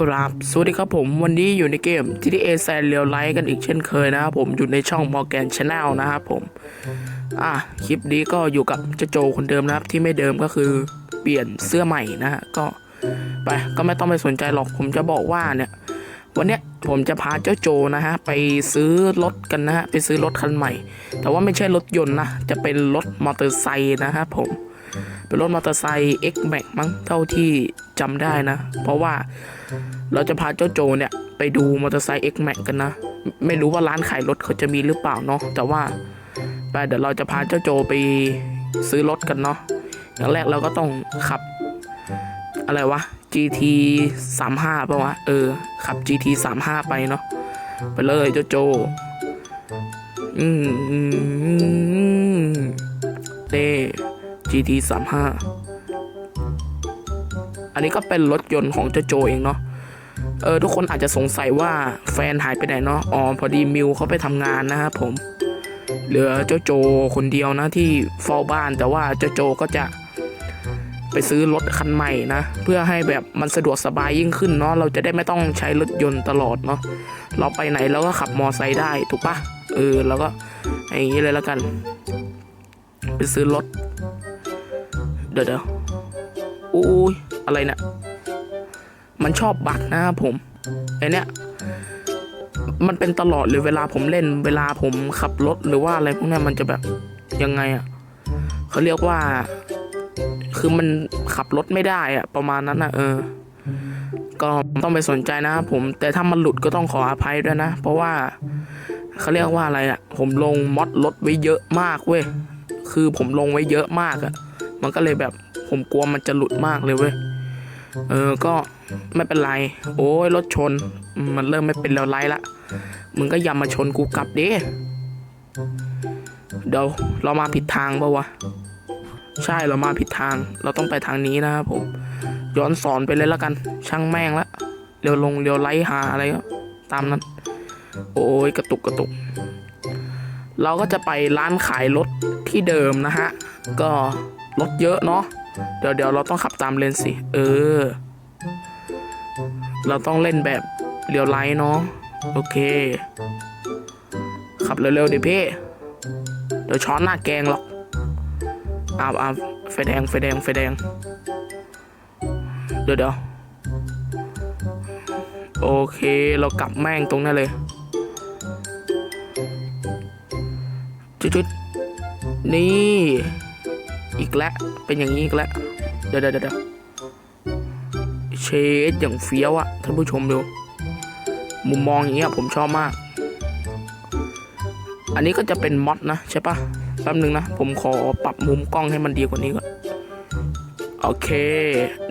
กราบสวัสดีครับผมวันนี้อยู่ในเกม GTA San Real Life กันอีกเช่นเคยนะครับผมอยู่ในช่อง Morgan Channel นะครับผม อะคลิปนี้ก็อยู่กับเจ้าโจคนเดิมนะครับที่ไม่เดิมก็คือเปลี่ยนเสื้อใหม่นะฮะก็ไปก็ไม่ต้องไปสนใจหรอกผมจะบอกว่าเนี่ย วันเนี้ยผมจะพาเจ้าโจนะฮะไปซื้อรถกันนะฮะไปซื้อรถคันใหม่ แต่ว่าไม่ใช่รถยนต์นะจะเป็นรถมอเตอร์ไซค์นะครับผมเป็นรถมอเตอร์ไซค์ X Max มั้งเท่าที่จำได้นะ เพราะว่า เราจะพาเจ้าโจเนี่ยไปดูมอเตอร์ไซค์ X Max กันนะ ไม่รู้ว่าร้านขายรถเขาจะมีหรือเปล่าเนาะ แต่ว่าไปเดี๋ยวเราจะพาเจ้าโจไปซื้อรถกันเนาะ อย่างแรกเราก็ต้องขับ อะไรวะ GT 35ป่าวะ เออ ขับ GT 35ไปเนาะ ไปเลยเจ้าโจ อืมอืมอืมเต้ GT 3 5อันนี้ก็เป็นรถยนต์ของเจ้าโจเองเนาะ เออทุกคนอาจจะสงสัยว่าแฟนหายไปไหนเนาะอ๋อพอดีมิวเขาไปทำงานนะครับผม เหลือเจ้าโจคนเดียวนะที่เฝ้าบ้านแต่ว่าเจ้าโจก็จะไปซื้อรถคันใหม่นะ เพื่อให้แบบมันสะดวกสบายยิ่งขึ้นเนาะเราจะได้ไม่ต้องใช้รถยนต์ตลอดเนาะเราไปไหนเราก็ขับมอไซค์ได้ถูกปะเออแล้วก็อย่างนี้เลยแล้วกัน ไปซื้อรถ เดี๋ยวเดี๋ยวอุ้ยอะไรเนี่ย มันชอบบักนะครับผมไอเนี้ยมันเป็นตลอดเลยเวลาผมเล่นเวลาผมขับรถหรือว่าอะไรพวกเนี้ยมันจะแบบยังไงอะ่ะเขาเรียกว่า คือมันขับรถไม่ได้อะ่ะประมาณนั้นอะเออ ก็ต้องไปสนใจนะครับผมแต่ถ้ามันหลุดก็ต้องขออภัยด้วยนะ เพราะว่าเขาเรียกว่าอะไรอะ่ะ ผมลงมอดรถไว้เยอะมากเว้ยคือผมลงไว้เยอะมากอะ่ะ มันก็เลยแบบผมกลัวมันจะหลุดมากเลยเว้ย เออ ก็ไม่เป็นไร โอ้ยรถชน มันเริ่มไม่เป็นแล้วไรละ มึงก็อย่ามาชนกูกลับดิเดี๋ยวเรามาผิดทางปะวะ ใช่เรามาผิดทาง เราต้องไปทางนี้นะครับผม ย้อนสอนไปเลยแล้วกัน ช่างแม่งละเร็วลงเร็วไล่หาอะไรก็ตามนั้น โอ้ยกระตุกกระตุก เราก็จะไปร้านขายรถที่เดิมนะฮะ ก็รถเยอะเนาะ เดี๋ยวเดี๋ยวเราต้องขับตามเลนสิ เออ เราต้องเล่นแบบเรียวไลท์เนาะ โอเค ขับเร็วๆดิพี่ เดี๋ยวช้อนหน้าแกงหรอกอ้าวอ้าวไฟแดงไฟแดงไฟแดง เดี๋ยวเดี๋ยวโอเค เรากลับแม่งตรงนั้นเลย จุดๆ นี่ อีกแล้ว เป็นอย่างนี้อีกแล้ว เดี๋ยวเดี๋ยวเดี๋ยวเชดอย่างเฟี้ยวอะท่านผู้ชมดูมุมมองอย่างเงี้ยผมชอบมาก อันนี้ก็จะเป็นม็อดนะใช่ปะแป๊บนึงนะ ผมขอปรับมุมกล้องให้มันดีกว่านี้ก่อน โอเค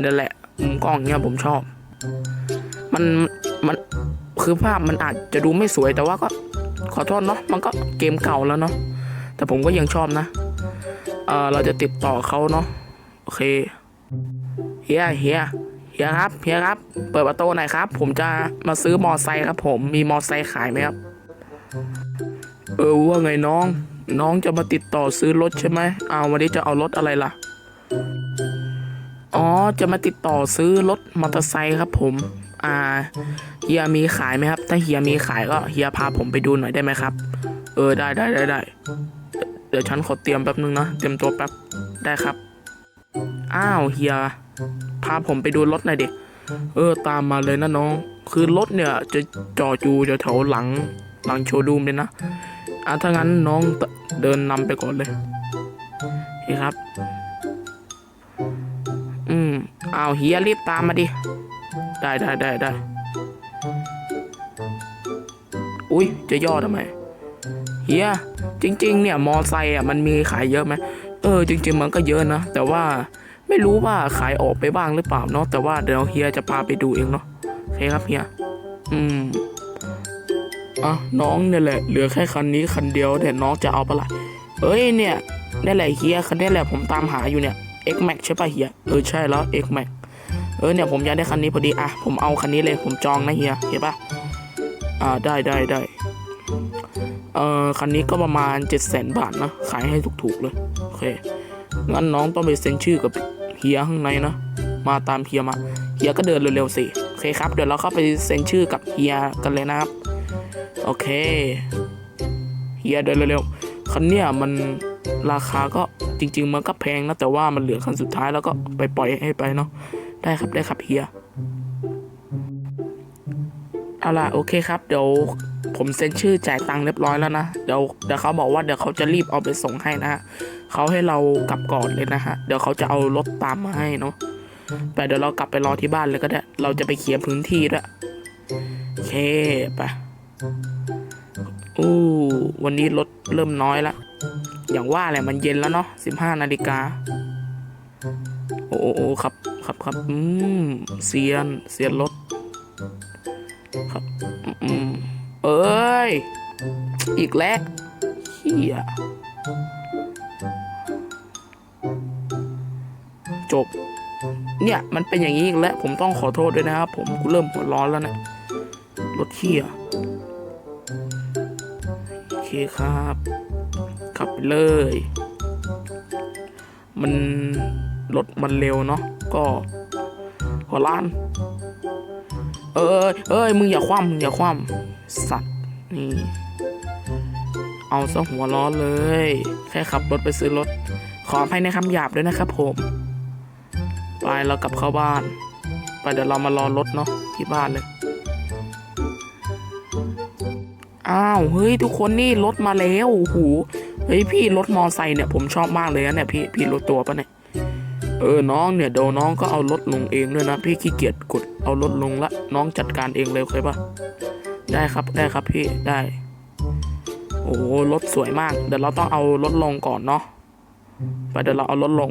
นั่นแหละ มุมกล้องเนี้ยผมชอบ มัน มัน คือภาพมันอาจจะดูไม่สวยแต่ว่าก็ขอโทษเนาะ มันก็เกมเก่าแล้วเนาะ แต่ผมก็ยังชอบนะ เออเราจะติดต่อเขาเนาะโอเคเฮียเฮียเฮียครับเฮียครับ เปิดประตูหน่อยครับ ผมจะมาซื้อมอไซค์ครับ ผมมีมอไซค์ขายไหมครับเออว่าไงน้อง น้องจะมาติดต่อซื้อรถใช่ไหมเอาวันนี้จะเอารถอะไรล่ะอ๋อจะมาติดต่อซื้อรถมอเตอร์ไซค์ครับ ผม อ่าเฮียมีขายไหมครับ ถ้าเฮียมีขายก็เฮียพาผมไปดูหน่อยได้ไหมครับ เออได้ได้ได้ได้ ดี๋ยวฉันขอเตรียมแป๊บนึงนะ เตรียมตัวแป๊บ ได้ครับ อ้าวเฮีย พาผมไปดูรถหน่อยดิ เออ ตามมาเลยนะน้อง คือรถเนี่ยจะจอดอยู่แถวหลัง หลังโชว์รูมเลยนะ อะถ้างั้นน้องเดินนำไปก่อนเลยเฮ้ยครับ อืมอ้าวเฮียรีบตามมาดิ ได้ได้ได้ได้ อุ้ยจะย่อทำไม เฮียจริง ๆ เนี่ยมอไซค์อะมันมีขายเยอะไหมเออจริง ๆ มันก็เยอะนะ แต่ว่าไม่รู้ว่าขายออกไปบ้างหรือเปล่าเนาะแต่ว่าเดี๋ยวเฮียจะพาไปดูเองเนาะโอเคครับเฮียอืมอะน้องเนี่ยแหละเหลือแค่คันนี้คันเดียวแต่น้องจะเอาปะล่ะเอ้ยเนี่ยนี่แหละเฮียคันนี้แหละผมตามหาอยู่เนี่ย X Max ใช่ปะเฮียเออใช่แล้ว X Max เออเนี่ยผมอยากได้คันนี้พอดีอะผมเอาคันนี้เลยผมจองนะเฮียเห็นปะอ่าได้ได้ได้ เอ่อคันนี้ก็ประมาณเจ็ดแสนบาทนะ ขายให้ถูกๆเลย โอเค งั้นน้องต้องไปเซ็นชื่อกับเฮียข้างในนะ มาตามเฮียมา เฮียก็เดินเร็วๆสิ โอเคครับ เดี๋ยวเราเข้าไปเซ็นชื่อกับเฮียกันเลยนะครับ โอเค เฮียเดินเร็วๆ คันเนี้ยมันราคาก็จริง ๆ มันก็แพงนะ แต่ว่ามันเหลือคันสุดท้ายแล้วก็ไปปล่อยให้ไปเนาะ ได้ครับได้ครับเฮีย เอาล่ะโอเคครับ เดี๋ยว ผมเซ็นชื่อจ่ายตังค์เรียบร้อยแล้วนะ เดี๋ยวเดี๋ยวเขาบอกว่าเดี๋ยวเขาจะรีบเอาไปส่งให้นะฮะเขาให้เรากลับก่อนเลยนะฮะ เดี๋ยวเขาจะเอารถตามมาให้เนาะ แต่เดี๋ยวเรากลับไปรอที่บ้านเลยก็ได้ เราจะไปเคลียร์พื้นที่ด้วยโอเคไปอู้วันนี้รถเริ่มน้อยละ อย่างว่าแหละมันเย็นแล้วเนาะสิบห้านาฬิกา โอ้โอ้ครับครับครับอืมเซียน เซียนรถครับ อืม เอ้ย อีกแล้วเฮียจบ เนี่ย มันเป็นอย่างนี้อีกแล้ว ผมต้องขอโทษด้วยนะครับ ผมกูเริ่มหัวร้อนแล้วเนะ รถเฮียโอเคครับ ขับไปเลย มันรถมันเร็วเนาะ ก็หัวล้าน เอ้ยเอ้ยมึงอย่าคว่ำมึงอย่าคว่ำสัตว์นี่เอาซะหัวร้อนเลย แค่ขับรถไปซื้อรถ ขออภัยในคำหยาบด้วยนะครับผม ไปเรากลับเข้าบ้าน ไปเดี๋ยวเรามารอรถเนาะที่บ้านเลย อ้าว เฮ้ย ทุกคนนี่รถมาแล้วโอ้โหเฮ้ยพี่รถมอไซค์เนี่ยผมชอบมากเลยนะเนี่ยพี่พี่รถตัวปะเนี่ย เออน้องเนี่ยเดี๋ยวน้องก็เอารถลงเองด้วยนะ พี่ขี้เกียจกดเอารถลงละน้องจัดการเองเลยเคยปะได้ครับได้ครับพี่ได้ โอ้โหรถสวยมาก เดี๋ยวเราต้องเอารถลงก่อนเนาะไปเดี๋ยวเราเอารถลง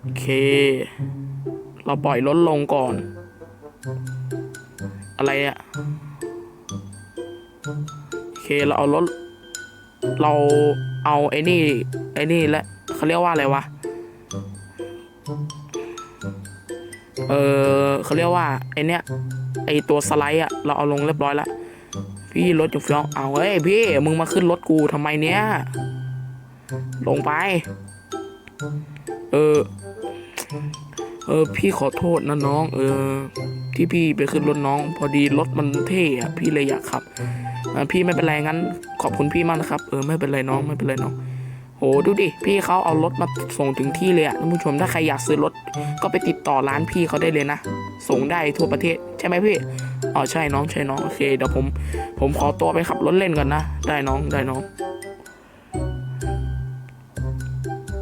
โอเค เราปล่อยรถลงก่อน อะไรอะโอเคเราเอารถเราเอาไอ้นี่ไอ้นี่และ เขาเรียกว่าอะไรวะ เออเขาเรียกว่าไอเนี้ยไอตัวสไลด์อะเราเอาลงเรียบร้อยแล้วพี่รถอยู่เฟี้ยวเอาเฮ้ยพี่มึงมาขึ้นรถกูทำไมเนี้ยลงไป เออ เออ พี่ขอโทษนะน้อง เออ ที่พี่ไปขึ้นรถน้อง พอดีรถมันเท่อะพี่เลยอยากขับพี่ไม่เป็นไรงั้น ขอบคุณพี่มากนะครับ เออไม่เป็นไรน้องไม่เป็นไรน้อง โหดูดิ พี่เขาเอารถมาส่งถึงที่เลยอะท่านผู้ชมถ้าใครอยากซื้อรถก็ไปติดต่อร้านพี่เขาได้เลยนะ ส่งได้ทั่วประเทศ ใช่ไหมพี่อ๋อใช่น้องใช่น้อง โอเคเดี๋ยวผม ผมขอตัวไปขับรถเล่นก่อนนะ ได้น้องได้น้อง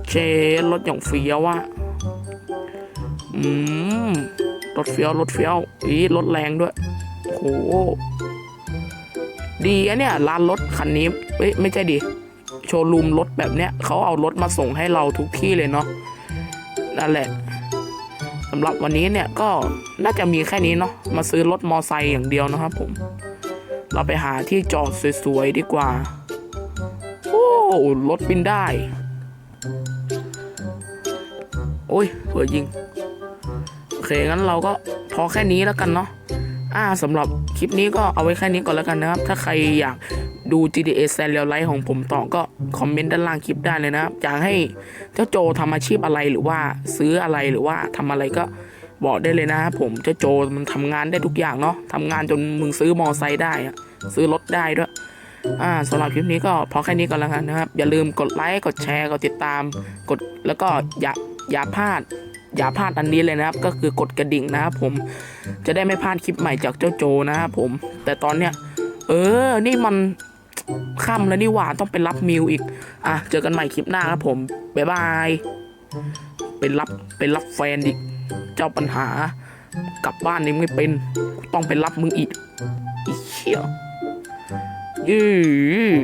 เชรถอย่างเฟี้ยวอะอืมรถเฟี้ยวรถเฟี้ยวอีรถแรงด้วยโหดีอะเนี่ยร้านรถคันนี้เอ้ยไม่ใช่ดิ โชว์รูมรถแบบเนี้ยเขาเอารถมาส่งให้เราทุกที่เลยเนาะนั่นแหละสำหรับวันนี้เนี่ยก็น่าจะมีแค่นี้เนาะมาซื้อรถมอไซค์อย่างเดียวนะครับผม เราไปหาที่จอดสวยๆดีกว่า โอ้รถบินได้ โอ้ยเผื่อยิง โอเค งั้นเราก็พอแค่นี้แล้วกันเนาะอ่าสำหรับคลิปนี้ก็เอาไว้แค่นี้ก่อนแล้วกันนะครับ ถ้าใครอยาก ดู GTA San Real Life ของผมต่อก็คอมเมนต์ด้านล่างคลิปได้เลยนะครับอยากให้เจ้าโจทำอาชีพอะไรหรือว่าซื้ออะไรหรือว่าทำอะไรก็บอกได้เลยนะครับผมเจ้าโจมันทำงานได้ทุกอย่างเนาะทำงานจนมึงซื้อมอไซค์ได้อะซื้อรถได้ด้วยอ่าสำหรับคลิปนี้ก็พอแค่นี้ก่อนแล้วกันนะครับ อย่าลืมกดไลค์กดแชร์กดติดตาม กดแล้วก็อย่าอย่าพลาด อย่าพลาดอันนี้เลยนะครับ ก็คือกดกระดิ่งนะครับผมจะได้ไม่พลาดคลิปใหม่จากเจ้าโจนะครับผม แต่ตอนเนี้ย เออ นี่มัน ค่ำแล้วนี่หว่าต้องไปรับมิวอีก อะ เจอกันใหม่คลิปหน้าครับผม บ๊ายบายเป็นรับเป็นรับแฟนอีก เจ้าปัญหา กลับบ้านนี่ไม่เป็น ต้องไปรับมึงอีกอีเชี่ยยือ